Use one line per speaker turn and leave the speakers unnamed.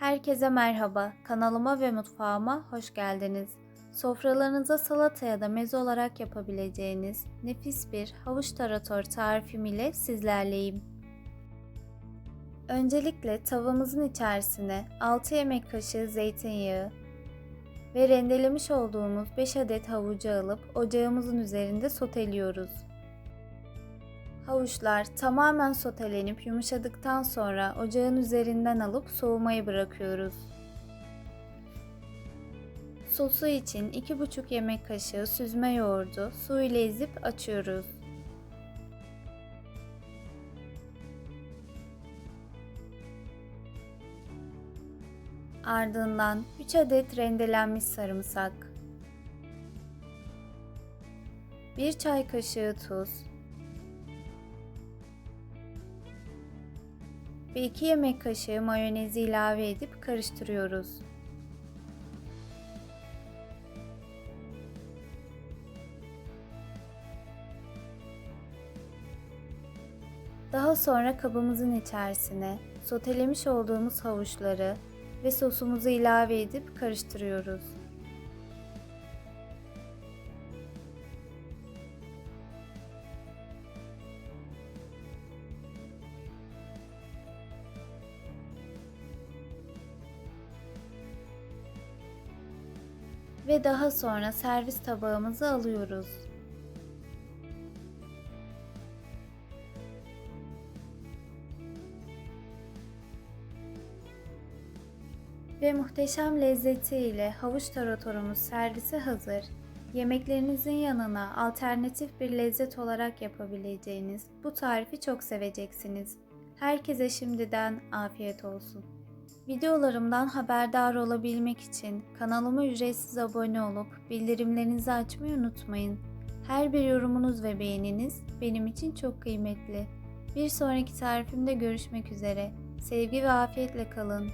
Herkese merhaba. Kanalıma ve mutfağıma hoş geldiniz. Sofralarınıza salata ya da meze olarak yapabileceğiniz nefis bir havuç tarator tarifim ile sizlerleyim. Öncelikle tavamızın içerisine 6 yemek kaşığı zeytinyağı ve rendelemiş olduğumuz 5 adet havucu alıp ocağımızın üzerinde soteliyoruz. Havuçlar tamamen sotelenip yumuşadıktan sonra ocağın üzerinden alıp soğumaya bırakıyoruz. Sosu için 2,5 yemek kaşığı süzme yoğurdu su ile ezip açıyoruz. Ardından 3 adet rendelenmiş sarımsak, 1 çay kaşığı tuz, ve 2 yemek kaşığı mayonezi ilave edip karıştırıyoruz. Daha sonra kabımızın içerisine sotelemiş olduğumuz havuçları ve sosumuzu ilave edip karıştırıyoruz. Ve daha sonra servis tabağımızı alıyoruz. Ve muhteşem lezzetiyle havuç taratorumuz servise hazır. Yemeklerinizin yanına alternatif bir lezzet olarak yapabileceğiniz bu tarifi çok seveceksiniz. Herkese şimdiden afiyet olsun. Videolarımdan haberdar olabilmek için kanalıma ücretsiz abone olup bildirimlerinizi açmayı unutmayın. Her bir yorumunuz ve beğeniniz benim için çok kıymetli. Bir sonraki tarifimde görüşmek üzere. Sevgi ve afiyetle kalın.